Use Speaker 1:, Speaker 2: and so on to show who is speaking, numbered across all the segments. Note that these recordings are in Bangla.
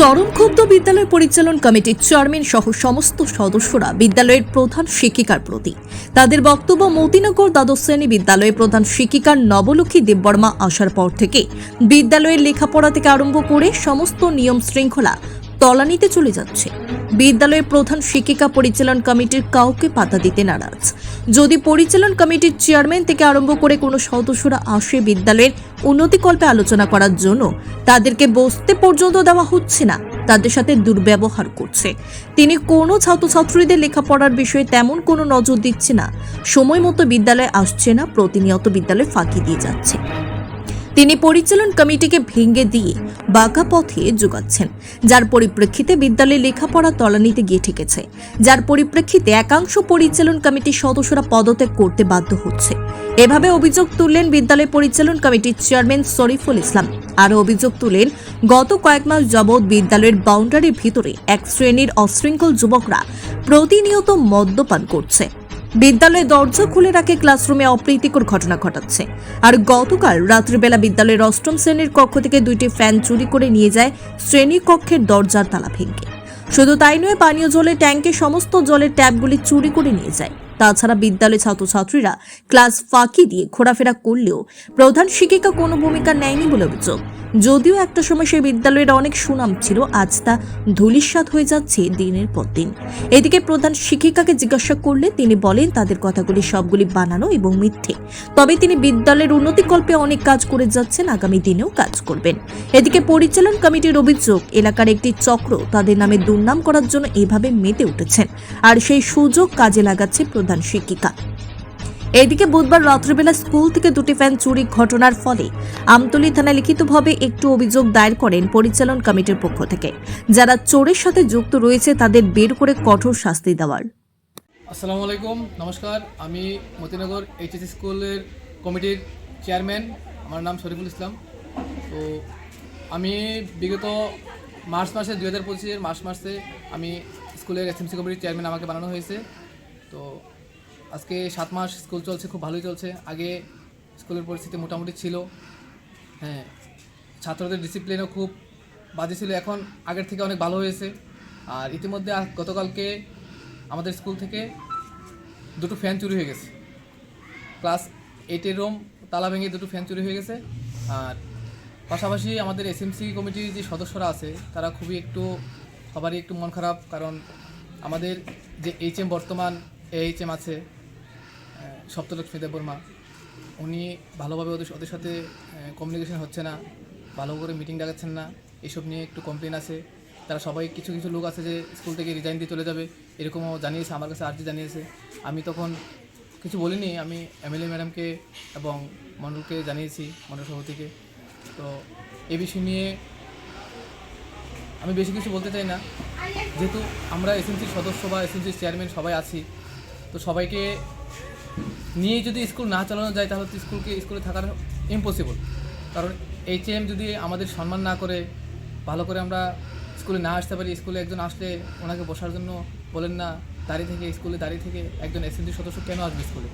Speaker 1: চরম ক্ষুব্ধ বিদ্যালয় পরিচালন কমিটির চেয়ারম্যান সহ সমস্ত সদস্যরা বিদ্যালয়ের প্রধান শিক্ষিকার প্রতি। তাদের বক্তব্য মতিনগর দ্বাদশ শ্রেণি বিদ্যালয়ের প্রধান শিক্ষিকার নবলক্ষ্মী দেববর্মা আসার পর থেকে বিদ্যালয়ের লেখাপড়া থেকে আরম্ভ করে সমস্ত নিয়ম শৃঙ্খলা তলানিতে চলে যাচ্ছে। বিদ্যালয়ের প্রধান শিক্ষিকা পরিচালন কমিটির কাউকে পাতা দিতে নারাজ। যদি পরিচালন কমিটির চেয়ারম্যান থেকে আরম্ভ করে কোনো সদস্যরা আসে বিদ্যালয়ের উন্নতিকল্পে আলোচনা করার জন্য, তাদেরকে বসতে পর্যন্ত দেওয়া হচ্ছে না, তাদের সাথে দুর্ব্যবহার করছে। তিনি কোনো ছাত্রছাত্রীদের লেখাপড়ার বিষয়ে তেমন কোনো নজর দিচ্ছে না। সময় মতো বিদ্যালয়ে আসছে না, প্রতিনিয়ত বিদ্যালয়ে ফাঁকি দিয়ে যাচ্ছে। তিনি পরিচালন কমিটিকে ভেঙে দিয়ে বাঁকা পথে যোগাচ্ছেন যার পরিপ্রেক্ষিতে বিদ্যালয়ে লেখাপড়া তলানিতে গিয়ে ঠেকেছে। যার পরিপ্রেক্ষিতে একাংশ পরিচালন কমিটির সদস্যরা পদত্যাগ করতে বাধ্য হচ্ছে। এভাবে অভিযোগ তুললেন বিদ্যালয় পরিচালন কমিটির চেয়ারম্যান শরীফুল ইসলাম। আরও অভিযোগ তুলেন, গত কয়েক মাস যাবৎ বিদ্যালয়ের বাউন্ডারির ভিতরে এক শ্রেণির অশৃঙ্খল যুবকরা প্রতিনিয়ত মদ্যপান করছে। বিদ্যালয়ে দরজা খুলে রাখে ক্লাসরুমে অপ্রীতিকর ঘটনা ঘটাচ্ছে। আর গতকাল রাত্রিবেলা বিদ্যালয়ের অষ্টম শ্রেণির কক্ষ থেকে দুইটি ফ্যান চুরি করে নিয়ে যায় শ্রেণি কক্ষের দরজার তালা ভেঙে। শুধু তাই নয়, পানীয় জলের ট্যাঙ্কে সমস্ত জলের ট্যাপগুলি চুরি করে নিয়ে যায়। তাছাড়া বিদ্যালয়ে ছাত্রছাত্রীরা ক্লাস ফাঁকি দিয়ে ঘোরাফেরা করলেও প্রধান শিক্ষিকা কোনো ভূমিকা নেয়নি বলে অভিযোগ। যদিও একটা সময় সেই বিদ্যালয়ের অনেক সুনাম ছিল, আজ তা ধূলিসাৎ হয়ে যাচ্ছে দিনের পর দিন। এদিকে প্রধান শিক্ষিকাকে জিজ্ঞাসা করলে তিনি বলেন, তাদের কথাগুলি সবগুলি বানানো এবং মিথ্যে। তবে তিনি বিদ্যালয়ের উন্নতিকল্পে অনেক কাজ করে যাচ্ছেন, আগামী দিনেও কাজ করবেন। এদিকে পরিচালন কমিটির অভিযোগ, এলাকার একটি চক্র তাদের নামে দুর্নাম করার জন্য এভাবে মেতে উঠেছেন। আর সেই সুযোগ কাজে লাগাচ্ছে প্রধান শিক্ষিকা। এদিকে বুধবার রাত্রিবেলা স্কুল থেকে দুটি ফ্যান চুরি ঘটনার ফলে আমতলী থানায় লিখিতভাবে একটু অভিযোগ দায়ের করেন পরিচালন কমিটির পক্ষ থেকে। যারা চোরের সাথে যুক্ত রয়েছে, তাদের বের করে কঠোর শাস্তি দেওয়ার।
Speaker 2: আসসালামু আলাইকুম, নমস্কার। আমি মতিনগর এইচএস স্কুলের কমিটির চেয়ারম্যান। আমার নাম শরীফুল ইসলাম। তো আমি বিগত মার্চ মাসে দু হাজার পঁচিশের মার্চ মাসে আমি স্কুলের এসএমসি কমিটির চেয়ারম্যান আমাকে বানানো হয়েছে। তো আজকে সাত মাস স্কুল চলছে, খুব ভালোই চলছে। আগে স্কুলের পরিস্থিতি মোটামুটি ছিল। হ্যাঁ ছাত্রদের ডিসিপ্লিনও খুব বাজে ছিল। এখন আগের থেকে অনেক ভালো হয়েছে। আর ইতিমধ্যে গতকালকে আমাদের স্কুল থেকে দুটো ফ্যান চুরি হয়ে গেছে। ক্লাস এইটের রুম তালা ভেঙে দুটো ফ্যান চুরি হয়ে গেছে। আর পাশাপাশি আমাদের এসএমসি কমিটির যে সদস্যরা আছে, তারা খুবই একটু, সবারই একটু মন খারাপ। কারণ আমাদের যে এইচ এম বর্তমান এইচ এম আছে সপ্তলক্ষ্মী দেববর্মা, উনি ভালোভাবে ওদের ওদের সাথে কমিউনিকেশন হচ্ছে না, ভালো করে মিটিং ডাকাচ্ছেন না, এসব নিয়ে একটু কমপ্লেন আছে। তারা সবাই কিছু কিছু লোক আছে যে স্কুল থেকে রিজাইন দিয়ে চলে যাবে, এরকমও জানিয়েছে, আমার কাছে আর্জি জানিয়েছে। আমি তখন কিছু বলিনি, আমি এমএলএ ম্যাডামকে এবং মণ্ডলকে জানিয়েছি মণ্ডল সভাপতিকে। তো এ বিষয় নিয়ে আমি বেশি কিছু বলতে চাই না। যেহেতু আমরা এসএনসির সদস্য বা এসএমসির চেয়ারম্যান সবাই আছি, তো সবাইকে নিয়ে যদি স্কুল না চালানো যায়, তাহলে তো স্কুলকে, স্কুলে থাকার ইম্পসিবল কারণ এইচ এম যদি আমাদের সম্মান না করে, ভালো করে আমরা স্কুলে না আসতে পারি, স্কুলে একজন আসলে ওনাকে বসার জন্য বলেন না, দাঁড়িয়ে থেকে, স্কুলে দাঁড়িয়ে থেকে একজন এসএমসি সদস্য কেন আসবে স্কুলে?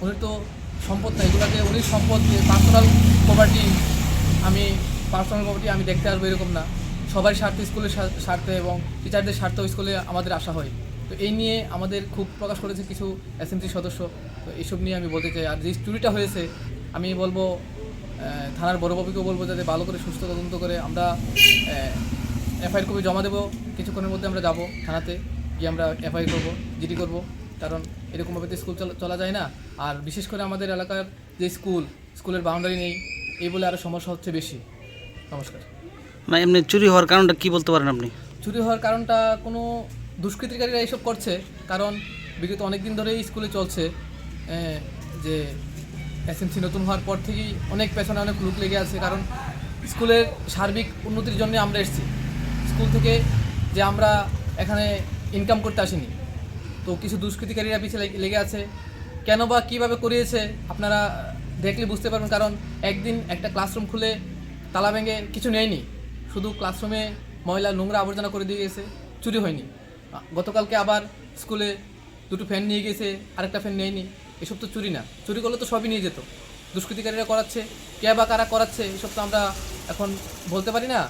Speaker 2: উনি তো সম্পদ না এগুলোকে উনি সম্পদ পার্সোনাল প্রপার্টি আমি পার্সোনাল প্রপার্টি আমি দেখতে আসব এরকম না। সবার স্বার্থে স্কুলের স্বা- স্বার্থে এবং টিচারদের স্বার্থেও স্কুলে আমাদের আসা হয়। তো এই নিয়ে আমাদের খুব প্রকাশ করেছে কিছু এসএমসি সদস্য। তো এইসব নিয়ে আমি বলতে চাই। আর যে চুরিটা হয়েছে আমি বলব থানার বড়বাবুকেও বলব যাতে ভালো করে সুস্থ তদন্ত করে আমরা এফআইআর কপি জমা দেবো। কিছুক্ষণের মধ্যে আমরা যাব থানাতে গিয়ে আমরা এফআইআর করব জিডি করব। কারণ এরকমভাবে তো স্কুল চলা- চলা যায় না। আর বিশেষ করে আমাদের এলাকার যে স্কুল স্কুলের বাউন্ডারি নেই এই বলে আরও সমস্যা হচ্ছে বেশি। নমস্কার।
Speaker 3: না এমনি চুরি হওয়ার কারণটা কি বলতে পারেন আপনি?
Speaker 2: চুরি হওয়ার কারণটা কোনো দুষ্কৃতিকারীরা এইসব করছে। কারণ বিগত অনেক দিন ধরেই স্কুলে চলছে। যে এসএমসি নতুন হওয়ার পর থেকেই অনেক পেছনে অনেক লুক লেগে আছে। কারণ স্কুলের সার্বিক উন্নতির জন্য আমরা এসেছি। স্কুল থেকে যে আমরা এখানে ইনকাম করতে আসিনি, তো কিছু দুষ্কৃতিকারীরা পিছিয়ে লেগে- আছে। কেন বা কীভাবে করিয়েছে, আপনারা দেখলে বুঝতে পারবেন। কারণ একদিন একটা ক্লাসরুম খুলে তালা ভেঙে কিছু নেয়নি। শুধু ক্লাসরুমে ময়লা, নোংরা আবর্জনা করে দিয়ে গেছে, চুরি হয়নি। গতকালকে আবার স্কুলে দুটো ফ্যান নিয়ে গেছে, আরেকটা ফ্যান নেয়নি। এসব তো চুরি না। চুরি করলে তো সবই নিয়ে যেত। দুষ্কৃতিকারীরা করাচ্ছে কে বা কারা করাচ্ছে এসব তো আমরা এখন বলতে পারি না।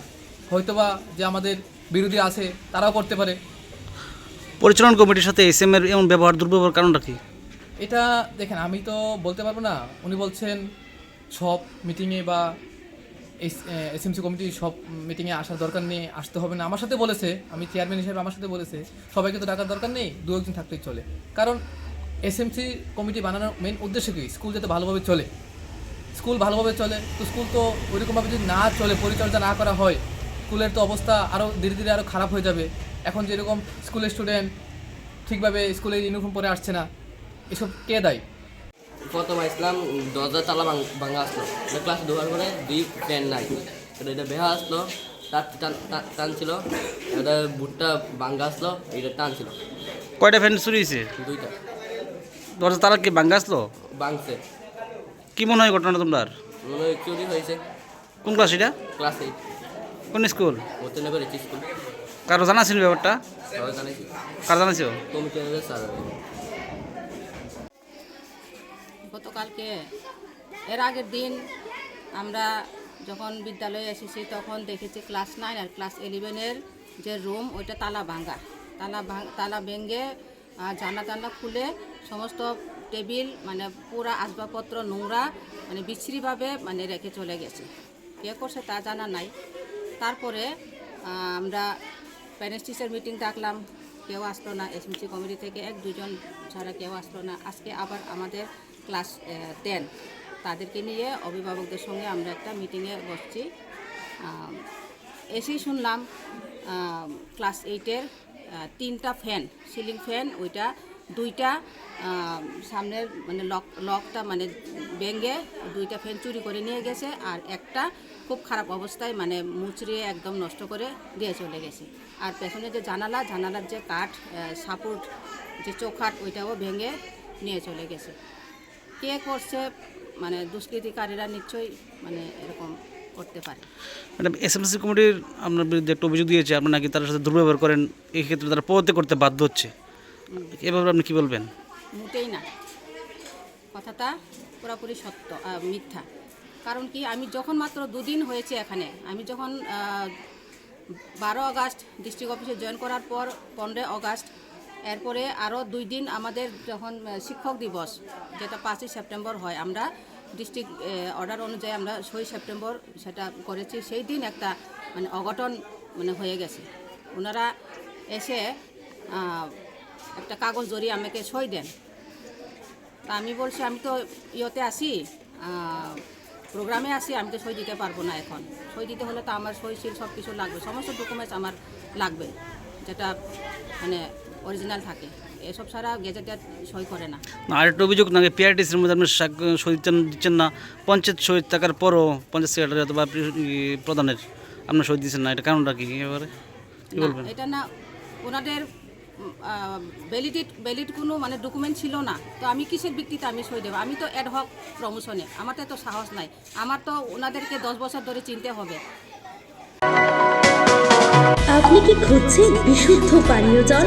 Speaker 2: হয়তোবা যে আমাদের বিরোধী আছে তারাও করতে পারে।
Speaker 3: পরিচালন কমিটির সাথে এস এম এর এমন ব্যবহার দুর্ব্যবহার কারণটা কি?
Speaker 2: এটা দেখেন আমি তো বলতে পারব না। উনি বলছেন সব মিটিংয়ে বা এস এসএমসি কমিটি সব মিটিংয়ে আসার দরকার নেই আসতে হবে না। আমার সাথে বলেছে আমি চেয়ারম্যান হিসেবে আমার সাথে বলেছে সবাইকে তো ডাকার দরকার নেই দু একজন থাকলেই চলে। কারণ এসএমসি কমিটি বানানোর মেন উদ্দেশ্য কি? স্কুল যাতে ভালোভাবে চলে। স্কুল ভালোভাবে চলে তো স্কুল তো ওইরকমভাবে যদি না চলে পরিচর্যা না করা হয় স্কুলের তো অবস্থা আরও ধীরে ধীরে আরও খারাপ হয়ে যাবে। এখন যেরকম স্কুলের স্টুডেন্ট ঠিকভাবে স্কুলের ইউনিফর্ম পরে আসছে না এসব কে দায়ী?
Speaker 4: প্রথম আসলাম দরজা তালা ভাঙ- আসলো। ক্লাস ক্লাসে ঢোকার পরে দুই ফ্যান নাই। এটা এটা বেহা আসলো তার টান- টান- টানছিল এটা বুটটা ভাঙ্গা আসলো এটা টানছিল।
Speaker 3: কয়টা ফ্যান চুরি হয়েছে?
Speaker 4: দুইটা।
Speaker 3: দরজা তারা কি ভাঙ্গা আসলো?
Speaker 4: ভাঙছে
Speaker 3: কি মনে হয় ঘটনা তোমার?
Speaker 4: মনে হয় চুরি হয়েছে।
Speaker 3: কোন ক্লাস এটা?
Speaker 4: Class eight.
Speaker 3: কোন স্কুল?
Speaker 4: Motinagar H school.
Speaker 3: কারও জানা ছিল ব্যাপারটা? কার
Speaker 4: কমিটি স্যার।
Speaker 5: গতকালকে এর আগের দিন আমরা যখন বিদ্যালয়ে এসেছি তখন দেখেছি ক্লাস নাইন আর ক্লাস ইলেভেনের যে রুম ওইটা তালা ভাঙ্গা তালা ভাঙ তালা ভেঙে জানলা টানা খুলে সমস্ত টেবিল মানে পুরা আসবাবপত্র, নোংরা মানে বিচ্ছিরিভাবে মানে রেখে চলে গেছে। কে করছে তা জানা নাই। তারপরে আমরা প্যারেন্টস টিচার মিটিং ডাকলাম। কেউ আসলো না। এসএমসি কমিটি থেকে এক, দুজন ছাড়া কেউ আসলো না। আজকে আবার আমাদের ক্লাস টেন। তাদেরকে নিয়ে অভিভাবকদের সঙ্গে আমরা একটা মিটিংয়ে বসছি। এসেই শুনলাম ক্লাস এইটের তিনটা ফ্যান, সিলিং ফ্যান, ওইটা দুইটা সামনের মানে লক, লকটা মানে ভেঙে দুইটা ফ্যান চুরি করে নিয়ে গেছে আর একটা খুব খারাপ অবস্থায় মানে মুচড়িয়ে একদম নষ্ট করে দিয়ে চলে গেছে। আর পেছনে যে জানালা, জানালার যে কাঠ সাপোর্ট, যে চোখাট, ওইটাও ভেঙে নিয়ে চলে গেছে। কে করছে? মানে দুষ্কৃতিকারীরা নিশ্চয়ই মানে এরকম করতে পারে।
Speaker 3: ম্যাডাম এসএমসি কমিটির আপনার বিরুদ্ধে একটা অভিযোগ দিয়েছে আপনি নাকি তার সাথে দুর্ব্যবহার করেন এই ক্ষেত্রে তারা পদত্যাগ করতে বাধ্য হচ্ছে। এভাবে আপনি কি বলবেন?
Speaker 5: মোটেই না। কথাটা পুরোপুরি সত্য মিথ্যা। কারণ কি আমি যখন মাত্র দুদিন হয়েছে এখানে আমি যখন বারো আগস্ট ডিস্ট্রিক্ট অফিসে জয়েন করার পর পনেরোই আগস্ট এরপরে আরও দুই দিন আমাদের যখন শিক্ষক দিবস যেটা পাঁচই সেপ্টেম্বর হয় আমরা ডিস্ট্রিক্ট অর্ডার অনুযায়ী আমরা ছয় সেপ্টেম্বর সেটা করেছি। সেই দিন একটা মানে অঘটন মানে হয়ে গেছে। ওনারা এসে একটা কাগজ জড়িয়ে আমাকে সই দেন। তা আমি বলছি, আমি তো ইয়েতে আসি প্রোগ্রামে আসি আমি তো সই দিতে পারব না এখন। সই দিতে হলে তো আমার সই সিল সব কিছু লাগবে। সমস্ত ডকুমেন্টস আমার লাগবে, যেটা মানে অরিজিনাল থাকে। এসব ছাড়া গেজেটের সই করে না।
Speaker 3: না আরেকটা অভিযোগ নাকি পিআরটিসির মধ্যে আপনি সই দিচ্ছেন দিচ্ছেন না? পঞ্চায়েত সই থাকার পরও পঞ্চায়েত সেক্রেটারি অথবা প্রধানের আপনার সই দিচ্ছেন না এটা কারণটা কি? এবারে কি বলবেন?
Speaker 5: এটা না ওনাদের ভ্যালিডিট ভ্যালিড কোনো মানে ডকুমেন্ট ছিল না। তো আমি কিসের ভিত্তিতে আমি সই দেবো? আমি তো অ্যাডহক প্রমোশনে আমার তো এত সাহস নাই। আমার তো ওনাদেরকে দশ বছর ধরে চিনতে হবে।
Speaker 6: আপনি কি খুঁজছেন বিশুদ্ধ পানীয় জল?